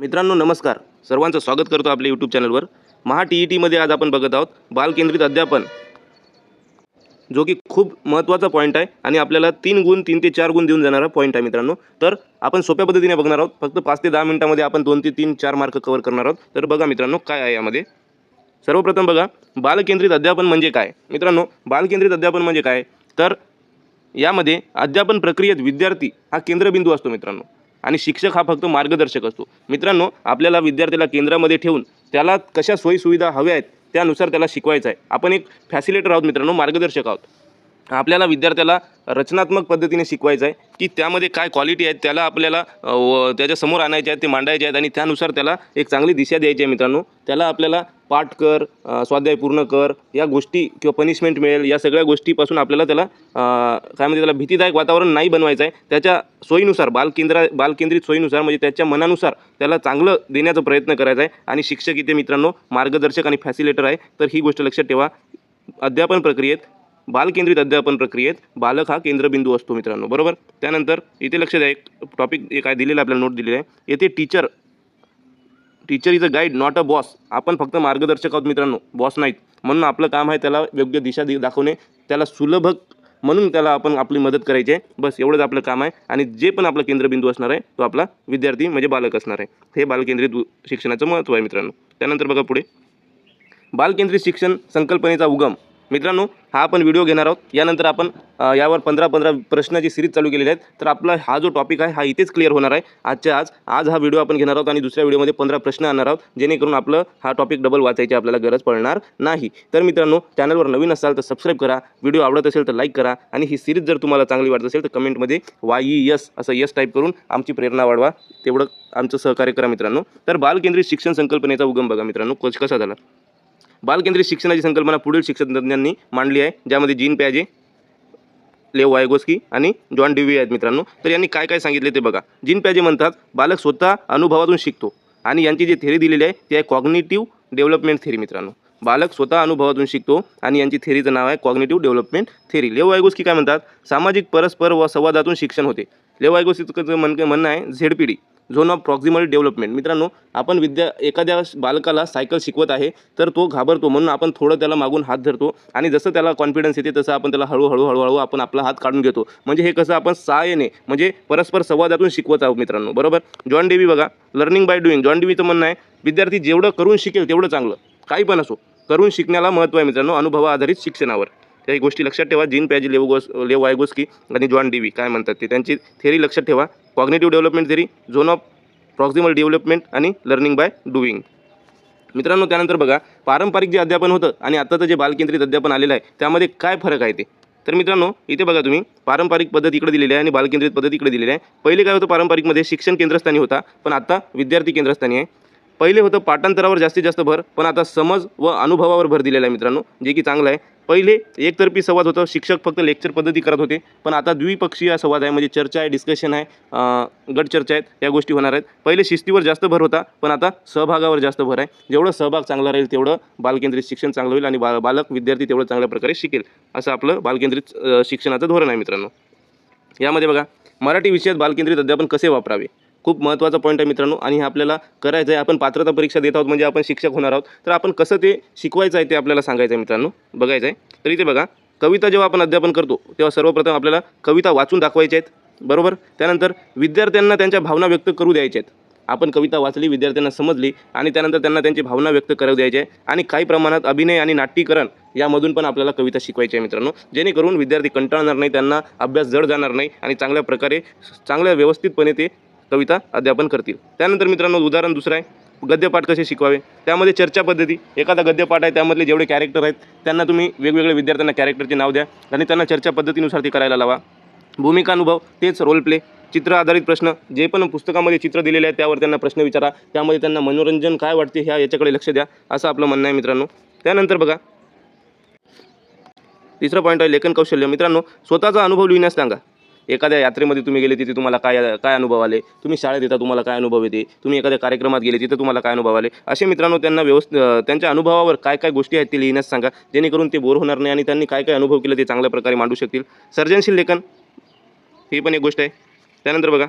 मित्रांनो नमस्कार. सर्वांचं स्वागत करतो आपल्या यूट्यूब चॅनलवर महा टी ई टीमध्ये आज आपण बघत आहोत बालकेंद्रित अध्यापन. जो की खूप महत्त्वाचा पॉईंट आहे आणि आपल्याला तीन गुण तीन ते चार गुण देऊन जाणारा पॉईंट आहे मित्रांनो. तर आपण सोप्या पद्धतीने बघणार आहोत. फक्त पाच ते दहा मिनिटामध्ये आपण दोन ते तीन चार मार्क कवर करणार आहोत. तर बघा मित्रांनो काय आहे यामध्ये. सर्वप्रथम बघा बालकेंद्रित अध्यापन म्हणजे काय? मित्रांनो बालकेंद्रित अध्यापन म्हणजे काय? तर यामध्ये अध्यापन प्रक्रियेत विद्यार्थी हा केंद्रबिंदू असतो मित्रांनो. आणि शिक्षक हा फक्त मार्गदर्शक असतो. मित्रांनो आपल्याला विद्यार्थ्याला केंद्रामध्ये ठेवून त्याला कशा सोयीसुविधा हव्या आहेत त्यानुसार त्याला शिकवायचं आहे. आपण एक फॅसिलेटर आहोत मित्रांनो मार्गदर्शक आहोत. आपल्याला विद्यार्थ्याला रचनात्मक पद्धतीने शिकवायचं आहे की त्यामध्ये काय क्वालिटी आहेत त्याला आपल्याला व त्याच्यासमोर आणायचे आहेत ते मांडायचे आहेत आणि त्यानुसार त्याला एक चांगली दिशा द्यायची आहे मित्रांनो. त्याला आपल्याला पाठ कर स्वाध्याय पूर्ण कर या गोष्टी किंवा पनिशमेंट मिळेल या सगळ्या गोष्टीपासून आपल्याला त्याला काय म्हणजे त्याला भीतीदायक वातावरण नाही बनवायचं आहे. त्याच्या सोयीनुसार बालकेंद्रा बालकेंद्रित सोयीनुसार म्हणजे त्याच्या मनानुसार त्याला चांगलं देण्याचा प्रयत्न करायचा आहे. आणि शिक्षक इथे मित्रांनो मार्गदर्शक आणि फॅसिलेटर आहे. तर ही गोष्ट लक्षात ठेवा. अध्यापन प्रक्रियेत बालकेंद्रित अध्यापन प्रक्रियेत बालक हा केंद्रबिंदू असतो मित्रांनो. बरोबर? त्यानंतर इथे लक्ष द्या. एक टॉपिक एक आहे दिलेलं आपल्याला नोट दिलेलं आहे. येथे teacher teacher is a guide not a boss आपण फक्त मार्गदर्शक आहोत मित्रांनो. बॉस नाहीत. म्हणून आपलं काम आहे त्याला योग्य दिशा दि दाखवणे. त्याला सुलभ म्हणून त्याला आपण आपली मदत करायची आहे. बस एवढंच आपलं काम आहे. आणि जे पण आपलं केंद्रबिंदू असणार आहे तो आपला विद्यार्थी म्हणजे बालक असणार आहे. हे बालकेंद्रित शिक्षणाचं महत्त्व आहे मित्रांनो. त्यानंतर बघा पुढे. बालकेंद्रित शिक्षण संकल्पनेचा उगम. मित्रांनो हा आपण व्हिडिओ घेणार आहोत. यानंतर आपण यावर पंधरा पंधरा प्रश्नाची सिरीज चालू केलेली आहेत. तर आपला हा जो टॉपिक आहे हा इथेच क्लिअर होणार आहे. आजच्या आज आज हा व्हिडिओ आपण घेणार आहोत आणि दुसऱ्या व्हिडिओमध्ये पंधरा प्रश्न आणणार आहोत जेणेकरून आपलं हा टॉपिक डबल वाचायची आपल्याला गरज पडणार नाही. तर मित्रांनो चॅनलवर नवीन असाल तर सबस्क्राईब करा. व्हिडिओ आवडत असेल तर लाईक करा. आणि ही सिरीज जर तुम्हाला चांगली वाटत असेल तर कमेंटमध्ये वाय ई यस असं यस टाईप करून आमची प्रेरणा वाढवा. तेवढं आमचं सहकार्य करा मित्रांनो. तर बालकेंद्रित शिक्षण संकल्पनेचा उगम बघा मित्रांनो कसा झाला? बालकेंद्रित शिक्षणाची संकल्पना पुढील शिक्षणतज्ञांनी मांडली आहे ज्यामध्ये जीन प्याजे लेव वायगोस्की आणि जॉन डिवी आहेत मित्रांनो. तर यांनी काय काय सांगितले ते बघा. जीन प्याजे म्हणतात बालक स्वतः अनुभवातून शिकतो आणि यांची जी थेरी दिलेली आहे ती आहे कॉग्निटिव्ह डेव्हलपमेंट थेरी मित्रांनो. बालक स्वतः अनुभवातून शिकतो आणि यांची थेरीचं नाव आहे cognitive development theory Lev Vygotsky काय म्हणतात सामाजिक परस्पर व संवादातून शिक्षण होते. लेव वायगोस्कीचं म्हण म्हणणं आहे झेड पिढी. Zone of proximal development. मित्रांनो आपण विद्या एखाद्या बालकाला सायकल शिकवत आहे तर तो घाबरतो म्हणून आपण थोडं त्याला मागून हात धरतो आणि जसं त्याला कॉन्फिडन्स येते तसं आपण त्याला हळूहळू हळूहळू आपण आपला हात काढून घेतो. म्हणजे हे कसं आपण सहाय्याने म्हणजे परस्पर संवादातून शिकवत आहोत मित्रांनो. बरोबर? जॉन डेवी बघा लर्निंग बाय डुईंग जॉन डेवीचं म्हणणं आहे विद्यार्थी जेवढं करून शिकेल तेवढं चांगलं. काही पण असो करून शिकण्याला महत्त्व आहे मित्रांनो अनुभव आधारित शिक्षणावर. त्या गोष्टी लक्षात ठेवा. जीन पॅज लेवगोस लेव वायगोस्की आणि जॉन डीवी काय म्हणतात ते? त्यांची थेरी लक्षात ठेवा. Cognitive development theory zone of proximal development आणि लर्निंग बाय डुईंग मित्रांनो त्यानंतर बघा पारंपरिक जे अध्यापन होतं आणि आत्ताचं जे बालकेंद्रित अध्यापन आलेलं आहे त्यामध्ये काय फरक आहे ते? तर मित्रांनो इथे बघा तुम्ही पारंपरिक पद्धत इकडे दिलेली आहे आणि बालकेंद्रित पद्धत इकडे दिलेली आहे. पहिले काय होतं पारंपरिकमध्ये शिक्षण केंद्रस्थानी होता पण आता विद्यार्थी केंद्रस्थानी आहे. पहिले होतं पाठांतरावर जास्तीत जास्त भर पण आता समज व अनुभवावर भर दिलेला आहे मित्रांनो जे की चांगलं आहे. पहिले एकतर्फी संवाद होतं शिक्षक फक्त लेक्चर पद्धती करत होते पण आता द्विपक्षीय संवाद आहे म्हणजे चर्चा आहे डिस्कशन आहे गटचर्चा गट चर्चा आहेत या गोष्टी होणार आहेत. पहिले शिस्तीवर जास्त भर होता पण आता सहभागावर जास्त भर आहे. जेवढं सहभाग चांगला राहील तेवढं बालकेंद्रित शिक्षण चांगलं होईल आणि बा बालक विद्यार्थी तेवढं चांगल्या प्रकारे शिकेल. असं आपलं बालकेंद्रित शिक्षणाचं धोरण आहे मित्रांनो. यामध्ये बघा मराठी विषयात बालकेंद्रित अध्यापन कसे वापरावे? खूप महत्त्वाचा पॉईंट आहे मित्रांनो. आणि हे आपल्याला करायचं आहे आपण पात्रता परीक्षा देत आहोत म्हणजे आपण शिक्षक होणार आहोत. तर आपण कसं ते शिकवायचं आहे ते आपल्याला सांगायचं आहे मित्रांनो. बघायचं आहे तर इथे बघा कविता जेव्हा आपण अध्यापन करतो तेव्हा सर्वप्रथम आपल्याला कविता वाचून दाखवायच्या आहेत. बरोबर? त्यानंतर विद्यार्थ्यांना त्यांच्या भावना व्यक्त करू द्यायच्या आहेत. आपण कविता वाचली विद्यार्थ्यांना समजली आणि त्यानंतर त्यांना त्यांची भावना व्यक्त करू द्यायची आहे. आणि काही प्रमाणात अभिनय आणि नाट्यीकरण यामधून पण आपल्याला कविता शिकवायची आहे मित्रांनो. जेणेकरून विद्यार्थी कंटाळणार नाही त्यांना अभ्यास जड जाणार नाही आणि चांगल्या प्रकारे चांगल्या व्यवस्थितपणे ते कविता अध्यापन करतील. त्यानंतर मित्रांनो उदाहरण दुसरं आहे. गद्यपाठ कसे शिकवावे? त्यामध्ये चर्चा पद्धती. एखादा गद्यपाठ आहे त्यामधले जेवढे कॅरेक्टर आहेत त्यांना तुम्ही वेगवेगळ्या विद्यार्थ्यांना कॅरेक्टरचे नाव द्या आणि त्यांना चर्चा पद्धतीनुसार ते करायला लावा. भूमिका अनुभव तेच रोल प्ले चित्र आधारित प्रश्न जे पण पुस्तकामध्ये चित्र दिलेले आहे त्यावर त्यांना प्रश्न विचारा. त्यामध्ये त्यांना मनोरंजन काय वाटते ह्या याच्याकडे लक्ष द्या असं आपलं म्हणणं आहे मित्रांनो. त्यानंतर बघा. तिसरं पॉईंट आहे लेखन कौशल्य. मित्रांनो स्वतःचा अनुभव लिहिण्यास सांगा. एखाद्या यात्रेमध्ये तुम्ही गेले तिथे तुम्हाला काय काय अनुभव आले? तुम्ही शाळेत येता तुम्हाला काय अनुभव येते? तुम्ही एखाद्या कार्यक्रमात गेले तिथे तुम्हाला काय अनुभव आले? असे मित्रांनो त्यांना व्यवस्थित त्यांच्या अनुभवावर काय काय गोष्टी आहेत ते लिहिण्यास सांगा. जेणेकरून ते बोर होणार नाही आणि त्यांनी काय काय अनुभव केले ते चांगल्या प्रकारे मांडू शकतील. सर्जनशील लेखन ही पण एक गोष्ट आहे. त्यानंतर बघा.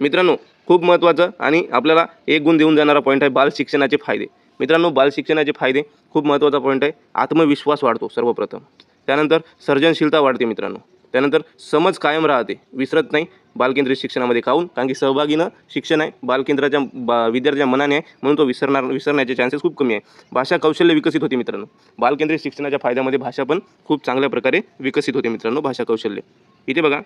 मित्रांनो खूप महत्त्वाचं आणि आपल्याला एक गुण देऊन जाणारा पॉईंट आहे बाल शिक्षणाचे फायदे. मित्रांनो बाल शिक्षणाचे फायदे खूप महत्त्वाचा पॉईंट आहे. आत्मविश्वास वाढतो सर्वप्रथम. त्यानंतर सर्जनशीलता वाढते मित्रांनो. त्यानंतर समज कायम राहते. विसरत नाही. बालकेंद्रित शिक्षणामध्ये खाऊन कारण की सहभागीनं शिक्षण आहे. बालकेंद्राच्या बा विद्यार्थ्याच्या मनाने आहे म्हणून तो विसरणार विसरण्याचे चान्सेस खूप कमी आहे. भाषा कौशल्य विकसित होते मित्रांनो. बालकेंद्रित शिक्षणाच्या फायद्यामध्ये भाषा पण खूप चांगल्या प्रकारे विकसित होते मित्रांनो भाषा कौशल्य. इथे बघा.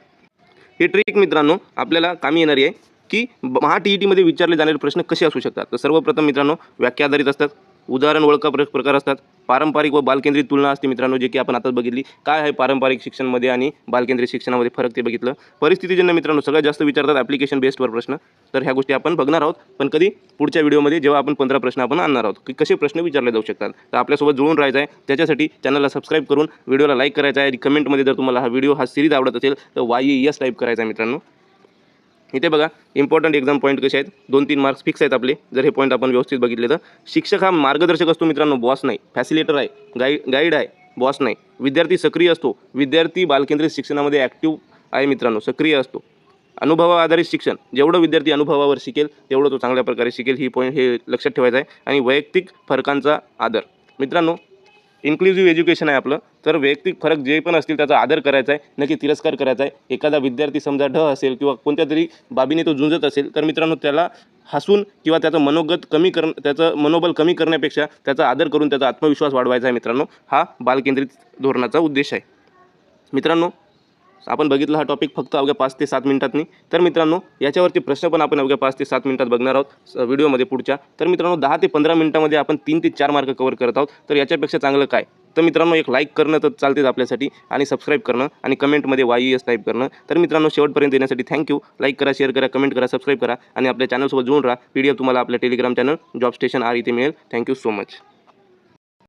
ही ट्रिक मित्रांनो आपल्याला कामी येणारी आहे की महा टी ई टीमध्ये विचारले जाणारे प्रश्न कसे असू शकतात? तर सर्वप्रथम मित्रांनो व्याख्या आधारित असतात. उदाहरण ओळखा प्र प्रकार असतात. पारंपरिक व बालकेंद्रित तुलना असते मित्रांनो जे की आपण आताच बघितली. काय आहे पारंपरिक शिक्षणमध्ये आणि बालकेंद्रित शिक्षणामध्ये फरक ते बघितलं. परिस्थितीजन्य मित्रांनो सगळ्यात जास्त विचारतात ॲप्लिकेशन बेस्टवर प्रश्न. तर ह्या गोष्टी आपण बघणार आहोत. पण कधी? पुढच्या व्हिडिओमध्ये जेव्हा आपण पंधरा प्रश्न आपण आणणार आहोत. की कसे प्रश्न विचारले जाऊ शकतात. तर आपल्यासोबत जुळून राहायचं आहे. त्याच्यासाठी चॅनलला सबस्क्राईब करून व्हिडिओला लाईक करायचा आहे. आणि कमेंटमध्ये जर तुम्हाला हा व्हिडिओ हा सिरीज आवडत असेल तर वाई यस टाईप करायचा आहे मित्रांनो. इथे बघा इम्पॉर्टंट एक्झाम पॉईंट कसे आहेत? दोन तीन मार्क्स फिक्स आहेत आपले. जर हे पॉईंट आपण व्यवस्थित बघितले तर. शिक्षक हा मार्गदर्शक असतो मित्रांनो बॉस नाही. फॅसिलेटर आहे. गाईड गाईड आहे. बॉस नाही. विद्यार्थी सक्रिय असतो. विद्यार्थी बालकेंद्रित शिक्षणामध्ये ॲक्टिव्ह आहे मित्रांनो. सक्रिय असतो. अनुभवा आधारित शिक्षण. जेवढं विद्यार्थी अनुभवावर शिकेल तेवढं तो चांगल्या प्रकारे शिकेल. ही पॉईंट हे लक्षात ठेवायचं आहे. आणि वैयक्तिक फरकांचा आदर. मित्रांनो इन्क्लुझिव्ह एज्युकेशन आहे आपलं. तर वैयक्तिक फरक जे पण असतील त्याचा आदर करायचा आहे नक्की तिरस्कार करायचा आहे. एखादा विद्यार्थी समजा ढ असेल किंवा कोणत्या तरी बाबीने तो झुंजत असेल तर मित्रांनो त्याला हसून किंवा त्याचं मनोगत कमी कर त्याचं मनोबल कमी करण्यापेक्षा त्याचा आदर करून त्याचा आत्मविश्वास वाढवायचा आहे मित्रांनो. हा बालकेंद्रित धोरणाचा उद्देश आहे. मित्रांनो आपण बघितला हा टॉपिक फक्त अवघ्या पाच ते सात मिनिटातनी तर मित्रांनो याच्यावरती प्रश्न पण आपण अवघ्या पाच ते सात मिनिटात बघणार आहोत व्हिडिओमध्ये पुढच्या. तर मित्रांनो दहा ते पंधरा मिनिटामध्ये आपण तीन ते चार मार्क कवर करत आहोत. तर याच्यापेक्षा चांगलं काय? तर मित्रांनो एक लाईक करणं तर चालतेच आपल्यासाठी आणि सबस्क्राईब करणं आणि कमेंटमध्ये वाई एस टाईप करणं. तर मित्रांनो शेवटपर्यंत येण्यासाठी थँक्यू लाईक करा शेअर करा कमेंट करा सबस्क्राईब करा आणि आपल्या चॅनलसोबत जुळून राहा. पी डी एफ तुम्हाला आपल्या टेलिग्राम चॅनल जॉब स्टेशन आर इथे मिळेल. Thank you so much